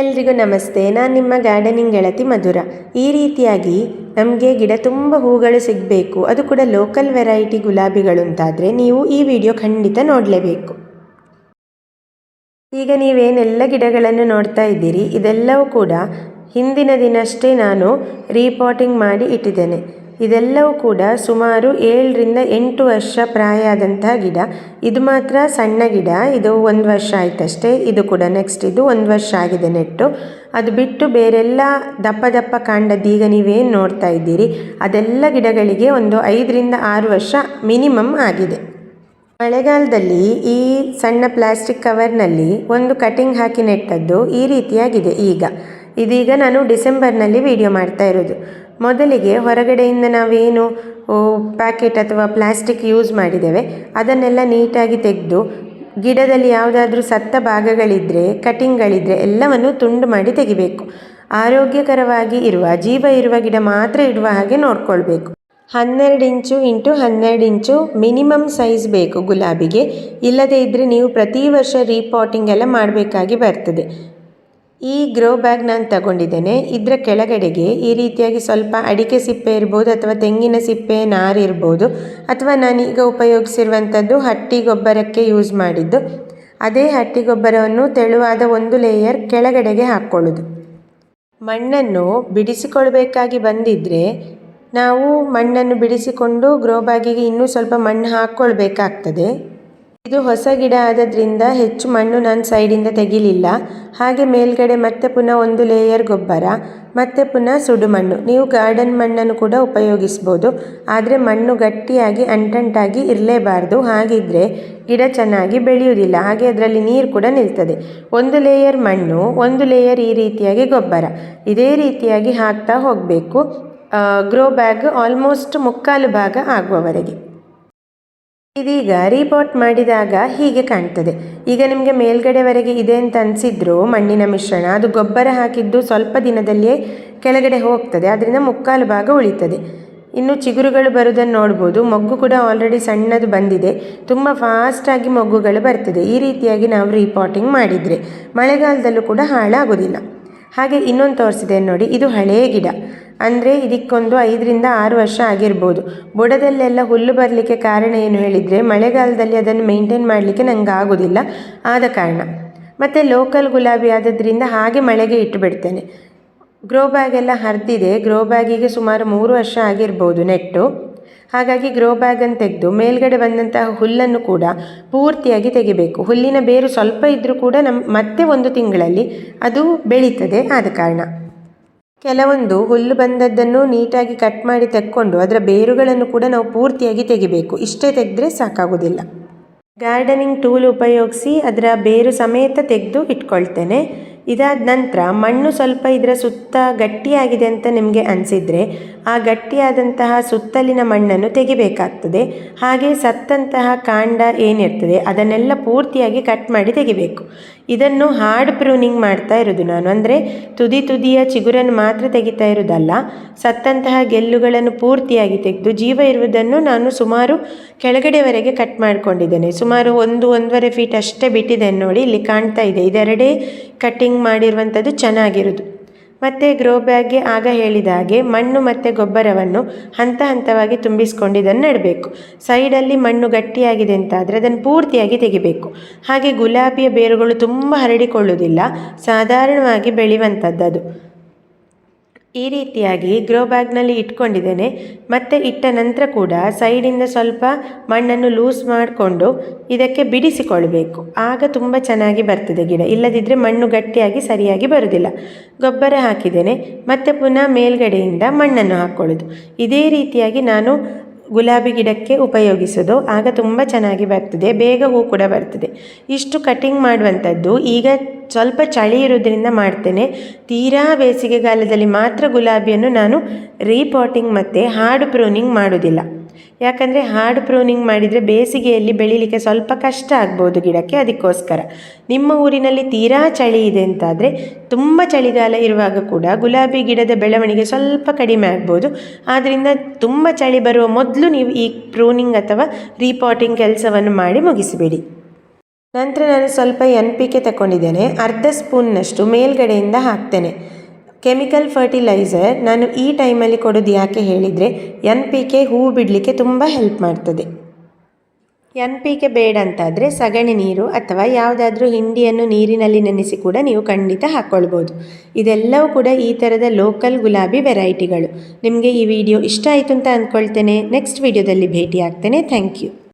ಎಲ್ರಿಗೂ ನಮಸ್ತೆ. ನಾನು ನಿಮ್ಮ ಗಾರ್ಡನಿಂಗ್ ಗೆಳತಿ ಮಧುರ. ಈ ರೀತಿಯಾಗಿ ನಮಗೆ ಗಿಡ ತುಂಬ ಹೂಗಳು ಸಿಗಬೇಕು. ಅದು ಕೂಡ ಲೋಕಲ್ ವೆರೈಟಿ ಗುಲಾಬಿಗಳು ಅಂತಾದರೆ ನೀವು ಈ ವಿಡಿಯೋ ಖಂಡಿತ ನೋಡಲೇಬೇಕು. ಈಗ ನೀವೇನೆಲ್ಲ ಗಿಡಗಳನ್ನು ನೋಡ್ತಾ ಇದ್ದೀರಿ, ಇದೆಲ್ಲವೂ ಕೂಡ ಹಿಂದಿನ ದಿನಷ್ಟೇ ನಾನು ರೀಪಾಟಿಂಗ್ ಮಾಡಿ ಇಟ್ಟಿದ್ದೇನೆ. ಇದೆಲ್ಲವೂ ಕೂಡ ಸುಮಾರು ಏಳರಿಂದ ಎಂಟು ವರ್ಷ ಪ್ರಾಯ ಆದಂತಹ ಗಿಡ. ಇದು ಮಾತ್ರ ಸಣ್ಣ ಗಿಡ. ಇದು ಒಂದು ವರ್ಷ ಆಯ್ತಷ್ಟೇ. ಇದು ಕೂಡ ನೆಕ್ಸ್ಟ್ ಇದು ಒಂದು ವರ್ಷ ಆಗಿದೆ ನೆಟ್ಟು. ಅದು ಬಿಟ್ಟು ಬೇರೆಲ್ಲ ದಪ್ಪ ದಪ್ಪ ಕಾಂಡದ್ದು ಈಗ ನೀವೇನು ನೋಡ್ತಾ ಇದ್ದೀರಿ? ಅದೆಲ್ಲ ಗಿಡಗಳಿಗೆ ಒಂದು ಐದರಿಂದ ಆರು ವರ್ಷ ಮಿನಿಮಮ್ ಆಗಿದೆ. ಮಳೆಗಾಲದಲ್ಲಿ ಈ ಸಣ್ಣ ಪ್ಲಾಸ್ಟಿಕ್ ಕವರ್ನಲ್ಲಿ ಒಂದು ಕಟಿಂಗ್ ಹಾಕಿ ನೆಟ್ಟದ್ದು ಈ ರೀತಿಯಾಗಿದೆ ಈಗ. ಇದೀಗ ನಾನು ಡಿಸೆಂಬರ್ನಲ್ಲಿ ವಿಡಿಯೋ ಮಾಡ್ತಾ ಇರೋದು. ಮೊದಲಿಗೆ ಹೊರಗಡೆಯಿಂದ ನಾವೇನು ಪ್ಯಾಕೆಟ್ ಅಥವಾ ಪ್ಲಾಸ್ಟಿಕ್ ಯೂಸ್ ಮಾಡಿದ್ದೇವೆ. ಅದನ್ನೆಲ್ಲ ನೀಟಾಗಿ ತೆಗೆದು ಗಿಡದಲ್ಲಿ ಯಾವುದಾದ್ರೂ ಸತ್ತ ಭಾಗಗಳಿದ್ದರೆ ಕಟಿಂಗ್ಗಳಿದ್ದರೆ ಎಲ್ಲವನ್ನು ತುಂಡು ಮಾಡಿ ತೆಗಿಬೇಕು. ಆರೋಗ್ಯಕರವಾಗಿ ಇರುವ, ಜೀವ ಇರುವ ಗಿಡ ಮಾತ್ರ ಇಡುವ ಹಾಗೆ ನೋಡ್ಕೊಳ್ಬೇಕು. ಹನ್ನೆರಡು ಇಂಚು ಇಂಟು ಹನ್ನೆರಡು ಇಂಚು ಮಿನಿಮಮ್ ಸೈಜ್ ಬೇಕು ಗುಲಾಬಿಗೆ. ಇಲ್ಲದೇ ಇದ್ದರೆ ನೀವು ಪ್ರತಿ ವರ್ಷ ರೀಪಾಟಿಂಗ್ ಎಲ್ಲ ಮಾಡಬೇಕಾಗಿ ಬರ್ತದೆ. ಈ ಗ್ರೋ ಬ್ಯಾಗ್ ನಾನು ತಗೊಂಡಿದ್ದೇನೆ. ಇದರ ಕೆಳಗಡೆಗೆ ಈ ರೀತಿಯಾಗಿ ಸ್ವಲ್ಪ ಅಡಿಕೆ ಸಿಪ್ಪೆ ಇರ್ಬೋದು ಅಥವಾ ತೆಂಗಿನ ಸಿಪ್ಪೆ, ನಾರು ಇರ್ಬೋದು ಅಥವಾ ನಾನೀಗ ಉಪಯೋಗಿಸಿರುವಂಥದ್ದು ಹಟ್ಟಿ ಗೊಬ್ಬರಕ್ಕೆ ಯೂಸ್ ಮಾಡಿದ್ದು. ಅದೇ ಹಟ್ಟಿ ಗೊಬ್ಬರವನ್ನು ತೆಳುವಾದ ಒಂದು ಲೇಯರ್ ಕೆಳಗಡೆಗೆ ಹಾಕ್ಕೊಳ್ಳೋದು ಮಣ್ಣನ್ನು ಬಿಡಿಸಿಕೊಳ್ಬೇಕಾಗಿ ಬಂದಿದ್ದರೆ ನಾವು ಮಣ್ಣನ್ನು ಬಿಡಿಸಿಕೊಂಡು ಗ್ರೋ ಬ್ಯಾಗಿಗೆ ಇನ್ನೂ ಸ್ವಲ್ಪ ಮಣ್ಣು ಹಾಕ್ಕೊಳ್ಬೇಕಾಗ್ತದೆ ಇದು ಹೊಸ ಗಿಡ ಆದದ್ರಿಂದ ಹೆಚ್ಚು ಮಣ್ಣು ನಾನು ಸೈಡಿಂದ ತೆಗಿಲಿಲ್ಲ. ಹಾಗೆ ಮೇಲ್ಗಡೆ ಮತ್ತೆ ಪುನಃ ಒಂದು ಲೇಯರ್ ಗೊಬ್ಬರ, ಮತ್ತೆ ಪುನಃ ಸುಡು ಮಣ್ಣು. ನೀವು ಗಾರ್ಡನ್ ಮಣ್ಣನ್ನು ಕೂಡ ಉಪಯೋಗಿಸ್ಬೋದು. ಆದರೆ ಮಣ್ಣು ಗಟ್ಟಿಯಾಗಿ, ಅಂಟಂಟಾಗಿ ಇರಲೇಬಾರ್ದು. ಹಾಗಿದ್ದರೆ ಗಿಡ ಚೆನ್ನಾಗಿ ಬೆಳೆಯುವುದಿಲ್ಲ. ಹಾಗೆ ಅದರಲ್ಲಿ ನೀರು ಕೂಡ ನಿಲ್ತದೆ. ಒಂದು ಲೇಯರ್ ಮಣ್ಣು, ಒಂದು ಲೇಯರ್ ಈ ರೀತಿಯಾಗಿ ಗೊಬ್ಬರ. ಇದೇ ರೀತಿಯಾಗಿ ಹಾಕ್ತಾ ಹೋಗಬೇಕು. ಗ್ರೋ ಬ್ಯಾಗ್ ಆಲ್ಮೋಸ್ಟ್ ಮುಕ್ಕಾಲು ಭಾಗ ಆಗುವವರೆಗೆ. ಇದೀಗ ರೀಪಾಟ್ ಮಾಡಿದಾಗ ಹೀಗೆ ಕಾಣ್ತದೆ. ಈಗ ನಿಮಗೆ ಮೇಲ್ಗಡೆವರೆಗೆ ಇದೆ ಅಂತ ಅನಿಸಿದ್ರು ಮಣ್ಣಿನ ಮಿಶ್ರಣ, ಅದು ಗೊಬ್ಬರ ಹಾಕಿದ್ದು ಸ್ವಲ್ಪ ದಿನದಲ್ಲಿಯೇ ಕೆಳಗಡೆ ಹೋಗ್ತದೆ ಅದರಿಂದ ಮುಕ್ಕಾಲು ಭಾಗ ಉಳಿತದೆ. ಇನ್ನು ಚಿಗುರುಗಳು ಬರುವುದನ್ನು ನೋಡ್ಬೋದು. ಮೊಗ್ಗು ಕೂಡ ಆಲ್ರೆಡಿ ಸಣ್ಣದು ಬಂದಿದೆ. ತುಂಬ ಫಾಸ್ಟಾಗಿ ಮೊಗ್ಗುಗಳು ಬರ್ತದೆ. ಈ ರೀತಿಯಾಗಿ ನಾವು ರೀಪಾಟಿಂಗ್ ಮಾಡಿದರೆ ಮಳೆಗಾಲದಲ್ಲೂ ಕೂಡ ಹಾಳಾಗೋದಿಲ್ಲ ಹಾಗೆ ಇನ್ನೊಂದು ತೋರಿಸಿದೆ ನೋಡಿ, ಇದು ಹಳೆಯ ಗಿಡ. ಅಂದರೆ ಇದಕ್ಕೊಂದು ಐದರಿಂದ ಆರು ವರ್ಷ ಆಗಿರ್ಬೋದು. ಬುಡದಲ್ಲೆಲ್ಲ ಹುಲ್ಲು ಬರಲಿಕ್ಕೆ ಕಾರಣ ಏನು ಹೇಳಿದರೆ, ಮಳೆಗಾಲದಲ್ಲಿ ಅದನ್ನು ಮೇಂಟೈನ್ ಮಾಡಲಿಕ್ಕೆ ನಂಗೆ ಆಗೋದಿಲ್ಲ. ಆದ ಕಾರಣ. ಮತ್ತು ಲೋಕಲ್ ಗುಲಾಬಿ ಆದದ್ರಿಂದ ಹಾಗೆ ಮಳೆಗೆ ಇಟ್ಟುಬಿಡ್ತೇನೆ ಗ್ರೋ ಬ್ಯಾಗ್ ಎಲ್ಲ ಹರಿದಿದೆ. ಗ್ರೋ ಬ್ಯಾಗಿಗೆ ಸುಮಾರು ಮೂರು ವರ್ಷ ಆಗಿರ್ಬೋದು ನೆಟ್ಟು. ಹಾಗಾಗಿ ಗ್ರೋ ಬ್ಯಾಗನ್ನು ತೆಗೆದು ಮೇಲ್ಗಡೆ ಬಂದಂತಹ ಹುಲ್ಲನ್ನು ಕೂಡ ಪೂರ್ತಿಯಾಗಿ ತೆಗಿಬೇಕು. ಹುಲ್ಲಿನ ಬೇರು ಸ್ವಲ್ಪ ಇದ್ದರೂ ಕೂಡ ನಮ್ಮ ಮತ್ತೆ ಒಂದು ತಿಂಗಳಲ್ಲಿ ಅದು ಬೆಳೀತದೆ. ಆದ ಕಾರಣ. ಕೆಲವೊಂದು ಹುಲ್ಲು ಬಂದದ್ದನ್ನು ನೀಟಾಗಿ ಕಟ್ ಮಾಡಿ ತೆಕ್ಕೊಂಡು ಅದರ ಬೇರುಗಳನ್ನು ಕೂಡ ನಾವು ಪೂರ್ತಿಯಾಗಿ ತೆಗಿಬೇಕು. ಇಷ್ಟೇ ತೆಗೆದ್ರೆ ಸಾಕಾಗೋದಿಲ್ಲ ಗಾರ್ಡನಿಂಗ್ ಟೂಲ್ ಉಪಯೋಗಿಸಿ ಅದರ ಬೇರು ಸಮೇತ ತೆಗೆದು ಇಟ್ಕೊಳ್ತೇನೆ. ಇದಾದ ನಂತರ ಮಣ್ಣು ಸ್ವಲ್ಪ ಇದರ ಸುತ್ತ ಗಟ್ಟಿಯಾಗಿದೆ ಅಂತ ನಿಮಗೆ ಅನಿಸಿದರೆ ಆ ಗಟ್ಟಿಯಾದಂತಹ ಸುತ್ತಲಿನ ಮಣ್ಣನ್ನು ತೆಗಿಬೇಕಾಗ್ತದೆ. ಹಾಗೆ ಸತ್ತಂತಹ ಕಾಂಡ ಏನಿರ್ತದೆ, ಅದನ್ನೆಲ್ಲ ಪೂರ್ತಿಯಾಗಿ ಕಟ್ ಮಾಡಿ ತೆಗಿಬೇಕು. ಇದನ್ನು ಹಾರ್ಡ್ ಪ್ರೂನಿಂಗ್ ಮಾಡ್ತಾ ಇರೋದು ನಾನು. ಅಂದರೆ ತುದಿ ತುದಿಯ ಚಿಗುರನ್ನು ಮಾತ್ರ ತೆಗಿತಾ ಇರೋದಲ್ಲ, ಸತ್ತಂತಹ ಗೆಲ್ಲುಗಳನ್ನು ಪೂರ್ತಿಯಾಗಿ ತೆಗೆದು ಜೀವ ಇರುವುದನ್ನು ನಾನು ಸುಮಾರು ಕೆಳಗಡೆವರೆಗೆ ಕಟ್ ಮಾಡಿಕೊಂಡಿದ್ದೇನೆ. ಸುಮಾರು ಒಂದು, ಒಂದೂವರೆ ಫೀಟ್ ಅಷ್ಟೇ ಬಿಟ್ಟಿದ್ದೇನೆ ನೋಡಿ ಇಲ್ಲಿ ಕಾಣ್ತಾ ಇದೆ. ಇದೆರಡೇ ಕಟ್ಟಿಂಗ್ ಮಾಡಿರುವಂಥದ್ದು ಚೆನ್ನಾಗಿರೋದು. ಮತ್ತು ಗ್ರೋ ಬ್ಯಾಗ್ಗೆ ಆಗ ಹೇಳಿದ ಹಾಗೆ ಮಣ್ಣು ಮತ್ತು ಗೊಬ್ಬರವನ್ನು ಹಂತ ಹಂತವಾಗಿ ತುಂಬಿಸ್ಕೊಂಡು ನೆಡಬೇಕು. ಸೈಡಲ್ಲಿ ಮಣ್ಣು ಗಟ್ಟಿಯಾಗಿದೆ ಅಂತಾದರೆ ಅದನ್ನು ಪೂರ್ತಿಯಾಗಿ ತೆಗಿಬೇಕು. ಹಾಗೆ ಗುಲಾಬಿಯ ಬೇರುಗಳು ತುಂಬ ಹರಡಿಕೊಳ್ಳುವುದಿಲ್ಲ. ಸಾಧಾರಣವಾಗಿ ಬೆಳೆಯುವಂಥದ್ದು ಅದು. ಈ ರೀತಿಯಾಗಿ ಗ್ರೋ ಬ್ಯಾಗ್ನಲ್ಲಿ ಇಟ್ಕೊಂಡಿದ್ದೇನೆ. ಮತ್ತು ಇಟ್ಟ ನಂತರ ಕೂಡ ಸೈಡಿಂದ ಸ್ವಲ್ಪ ಮಣ್ಣನ್ನು ಲೂಸ್ ಮಾಡಿಕೊಂಡು ಇದಕ್ಕೆ ಬಿಡಿಸಿಕೊಳ್ಬೇಕು. ಆಗ ತುಂಬ ಚೆನ್ನಾಗಿ ಬರ್ತದೆ ಗಿಡ. ಇಲ್ಲದಿದ್ದರೆ ಮಣ್ಣು ಗಟ್ಟಿಯಾಗಿ ಸರಿಯಾಗಿ ಬರುವುದಿಲ್ಲ ಗೊಬ್ಬರ ಹಾಕಿದ್ದೇನೆ. ಮತ್ತು ಪುನಃ ಮೇಲ್ಗಡೆಯಿಂದ ಮಣ್ಣನ್ನು ಹಾಕ್ಕೊಳ್ಳೋದು ಇದೇ ರೀತಿಯಾಗಿ ನಾನು ಗುಲಾಬಿ ಗಿಡಕ್ಕೆ ಉಪಯೋಗಿಸೋದು. ಆಗ ತುಂಬ ಚೆನ್ನಾಗಿ ಬರ್ತದೆ. ಬೇಗ ಹೂ ಕೂಡ ಬರ್ತದೆ. ಇಷ್ಟು ಕಟಿಂಗ್ ಮಾಡುವಂಥದ್ದು ಈಗ ಸ್ವಲ್ಪ ಚಳಿ ಇರೋದ್ರಿಂದ ಮಾಡ್ತೇನೆ. ತೀರಾ ಬೇಸಿಗೆಗಾಲದಲ್ಲಿ ಮಾತ್ರ ಗುಲಾಬಿಯನ್ನು ನಾನು ರೀಪಾಟಿಂಗ್ ಮತ್ತು ಹಾರ್ಡ್ ಪ್ರೂನಿಂಗ್ ಮಾಡೋದಿಲ್ಲ ಯಾಕಂದರೆ ಹಾರ್ಡ್ ಪ್ರೂನಿಂಗ್ ಮಾಡಿದರೆ ಬೇಸಿಗೆಯಲ್ಲಿ ಬೆಳೀಲಿಕ್ಕೆ ಸ್ವಲ್ಪ ಕಷ್ಟ ಆಗ್ಬೋದು ಗಿಡಕ್ಕೆ ಅದಕ್ಕೋಸ್ಕರ. ನಿಮ್ಮ ಊರಿನಲ್ಲಿ ತೀರಾ ಚಳಿ ಇದೆ ಅಂತಾದರೆ ತುಂಬ ಚಳಿಗಾಲ ಇರುವಾಗ ಕೂಡ ಗುಲಾಬಿ ಗಿಡದ ಬೆಳವಣಿಗೆ ಸ್ವಲ್ಪ ಕಡಿಮೆ ಆಗ್ಬೋದು. ಆದ್ದರಿಂದ ತುಂಬ ಚಳಿ ಬರುವ ಮೊದಲು ನೀವು ಈ ಪ್ರೂನಿಂಗ್ ಅಥವಾ ರೀಪಾಟಿಂಗ್ ಕೆಲಸವನ್ನು ಮಾಡಿ ಮುಗಿಸಿಬಿಡಿ. ನಂತರ ನಾನು ಸ್ವಲ್ಪ ಎನ್ ಪಿ ಕೆ ತಗೊಂಡಿದ್ದೇನೆ ಅರ್ಧ ಸ್ಪೂನ್ನಷ್ಟು ಮೇಲ್ಗಡೆಯಿಂದ ಹಾಕ್ತೇನೆ. ಕೆಮಿಕಲ್ ಫರ್ಟಿಲೈಸರ್ ನಾನು ಈ ಟೈಮಲ್ಲಿ ಕೊಡೋದು ಯಾಕೆ ಹೇಳಿದರೆ, ಎನ್ ಪಿ ಕೆ ಹೂವು ಬಿಡಲಿಕ್ಕೆ ತುಂಬ ಹೆಲ್ಪ್ ಮಾಡ್ತದೆ. ಎನ್ ಪಿ ಕೆ ಬೇಡ ಅಂತಾದರೆ ಸಗಣಿ ನೀರು ಅಥವಾ ಯಾವುದಾದ್ರೂ ಹಿಂಡಿಯನ್ನು ನೀರಿನಲ್ಲಿ ನೆನೆಸಿ ಕೂಡ ನೀವು ಖಂಡಿತ ಹಾಕ್ಕೊಳ್ಬೋದು ಇದೆಲ್ಲವೂ ಕೂಡ ಈ ಥರದ ಲೋಕಲ್ ಗುಲಾಬಿ ವೆರೈಟಿಗಳು. ನಿಮಗೆ ಈ ವಿಡಿಯೋ ಇಷ್ಟ ಆಯಿತು ಅಂತ ಅಂದ್ಕೊಳ್ತೇನೆ ನೆಕ್ಸ್ಟ್ ವಿಡಿಯೋದಲ್ಲಿ ಭೇಟಿ ಆಗ್ತೇನೆ ಥ್ಯಾಂಕ್ ಯು.